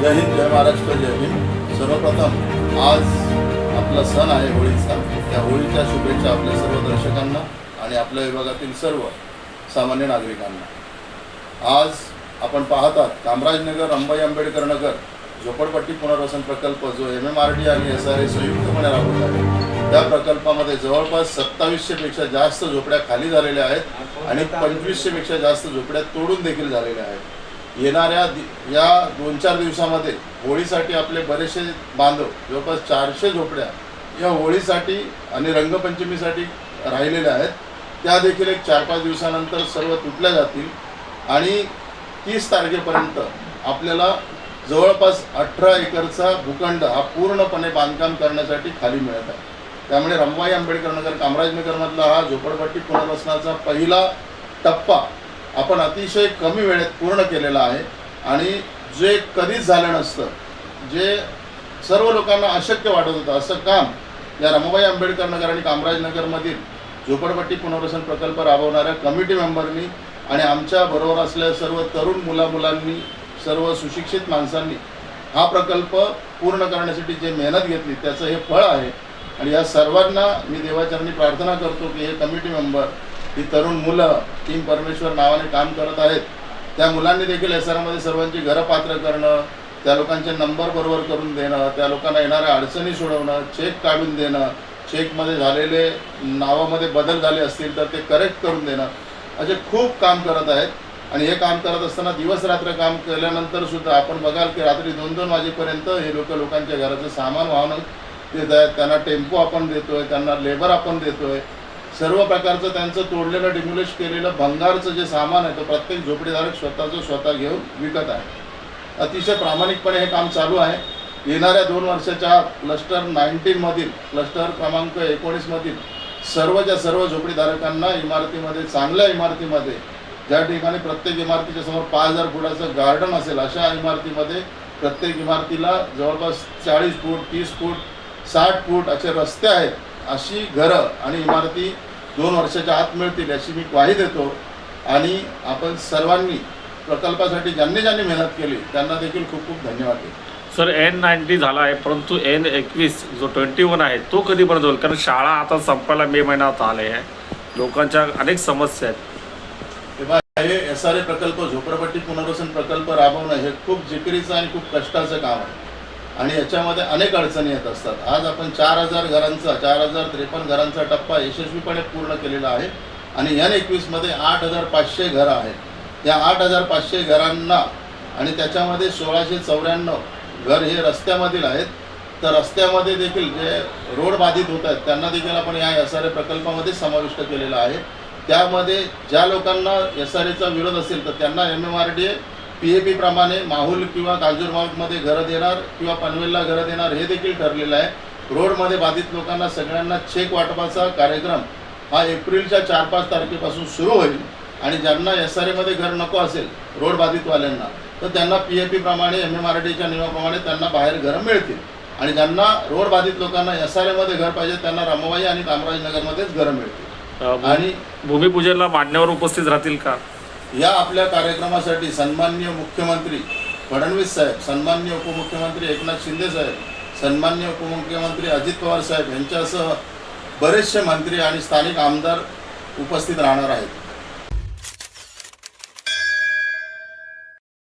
जय हिंद जय महाराष्ट्र जय हिंद सर्वप्रथम आज आपला सण आहे होळीचा. त्या होळीच्या शुभेच्छा आपल्या सर्व दर्शकांना आणि आपल्या विभागातील सर्व सामान्य नागरिकांना. आज आपण पाहतात कामराजनगर अंबाई आंबेडकर नगर झोपडपट्टी पुनर्वसन प्रकल्प जो एम एम आर डी आणि एस आर ए संयुक्तपणे राबवत आहे. त्या प्रकल्पामध्ये जवळपास सत्तावीसशेपेक्षा जास्त झोपड्या खाली झालेल्या आहेत आणि पंचवीसशेपेक्षा जास्त झोपड्या तोडून देखील झालेल्या आहेत. येणाऱ्या दि- या दोन चार दिवसामध्ये होळीसाठी आपले बरेचसे बांधव जवळपास चारशे झोपड्या या होळीसाठी आणि रंगपंचमीसाठी राहिलेल्या आहेत. त्या देखील एक चार पाच दिवसानंतर सर्व तुटल्या जातील आणि तीस तारखेपर्यंत आपल्याला जवळपास अठरा एकरचा भूखंड हा पूर्णपणे बांधकाम करण्यासाठी खाली मिळत आहे. त्यामुळे रमवाई आंबेडकर नगर कामराजनगरमधला हा झोपडपट्टी पुनर्वसनाचा पहिला टप्पा आपण अतिशय कमी वेळेत पूर्ण केलेला आहे. आणि जे कधीच झालं नसतं जे सर्व लोकांना अशक्य वाटत होतं असं काम या रमाबाई आंबेडकर नगर आणि कामराजनगरमधील झोपडपट्टी पुनर्वसन प्रकल्प राबवणाऱ्या कमिटी मेंबरनी आणि आमच्या बरोबर असलेल्या सर्व तरुण मुला मुलांनी सर्व सुशिक्षित माणसांनी हा प्रकल्प पूर्ण करण्यासाठी जे मेहनत घेतली त्याचं हे फळ आहे. आणि या सर्वांना मी देवाचरणी प्रार्थना करतो की हे कमिटी मेंबर ही तरुण मुलं टीम परमेश्वर नावाने काम करत आहेत. त्या मुलांनी देखील एस आरमध्ये सर्वांची घरं पात्र करणं त्या लोकांचे नंबर बरोबर करून देणं त्या लोकांना येणाऱ्या अडचणी सोडवणं चेक काढून देणं चेकमध्ये झालेले नावामध्ये बदल झाले असतील तर ते करेक्ट करून देणं असे खूप काम करत आहेत. आणि हे काम करत असताना दिवस रात्र काम केल्यानंतर सुद्धा आपण बघाल की रात्री दोन दोन वाजेपर्यंत हे लोक लोकांच्या घराचं सामान वाहनं देत आहेत त्यांना टेम्पो आपण देतोय त्यांना लेबर आपण देतोय. सर्व प्रकारचं त्यांचं तोडलेलं डिमोलिश केलेलं भंगारचं जे सामान आहे तो प्रत्येक झोपडीधारक स्वतःचं स्वतः घेऊन विकत आहे. अतिशय प्रामाणिकपणे हे काम चालू आहे. येणाऱ्या दोन वर्षाच्या क्लस्टर नाईन्टीनमधील क्लस्टर क्रमांक एकोणीसमधील सर्वच्या सर्व झोपडीधारकांना इमारतीमध्ये चांगल्या इमारतीमध्ये ज्या ठिकाणी प्रत्येक इमारतीच्या समोर पाच हजार फुटाचं गार्डन असेल अशा इमारतीमध्ये प्रत्येक इमारतीला जवळपास चाळीस फूट तीस फूट साठ फूट असे रस्ते आहेत. अशी घरं आणि इमारती दोन वर्षाच्या आत मिळतील याची मी ग्वाही देतो. आणि आपण सर्वांनी प्रकल्पासाठी ज्यांनी ज्यांनी मेहनत केली त्यांना देखील खूप खूप धन्यवाद देतो. सर एन नाईन्टी झाला आहे परंतु एन एकवीस जो ट्वेंटी वन आहे तो कधीपर्यंत होईल? कारण शाळा आता संपायला मे महिन्यात आले आहे. लोकांच्या अनेक समस्या आहेत. तेव्हा हे एस आर ए प्रकल्प झोपडपट्टी पुनर्वसन प्रकल्प राबवणं हे खूप जिकिरीचं आणि खूप कष्टाचं काम आहे. आणि याच्यामध्ये अनेक अडचणी येत असतात. आज आपण चार हजार घरांचा चार हजार त्रेपन्न घरांचा टप्पा यशस्वीपणे पूर्ण केलेला आहे आणि एन एकवीसमध्ये आठ हजार पाचशे घरं आहेत. या आठ हजार पाचशे घरांना आणि त्याच्यामध्ये सोळाशे चौऱ्याण्णव घर हे रस्त्यामधील आहेत. तर रस्त्यामध्ये देखील जे रोड बाधित होत आहेत त्यांना देखील आपण या एस आर ए प्रकल्पामध्ये समाविष्ट केलेलं आहे. त्यामध्ये ज्या लोकांना एस आर एचा विरोध असेल तर त्यांना M M R D A P A पीप्रमाणे Mahul किंवा कांजूरबागमध्ये घरं देणार किंवा पनवेलला घरं देणार हे देखील ठरलेलं आहे. रोडमध्ये बाधित लोकांना सगळ्यांना चेक वाटपाचा कार्यक्रम हा एप्रिलच्या चार पाच तारखेपासून सुरू होईल. आणि ज्यांना एस आर एमध्ये घर नको असेल रोड बाधितवाल्यांना तर त्यांना पी ए पीप्रमाणे एम एम आर डीच्या नियमाप्रमाणे त्यांना बाहेर घरं मिळतील. आणि ज्यांना रोड बाधित लोकांना एस आर एमध्ये घर पाहिजे त्यांना रमाबाई आणि कामराजनगरमध्येच घरं मिळतील. आणि भूमिपूजनला मान्यवर उपस्थित राहतील का? या आपल्या कार्यक्रमासाठी सन्माननीय मुख्यमंत्री फडणवीस साहेब सन्माननीय उपमुख्यमंत्री एकनाथ शिंदे साहेब सन्मान्य उपमुख्यमंत्री अजित पवार साहेब यांच्यासह बरेचसे मंत्री आणि स्थानिक आमदार उपस्थित राहणार आहेत.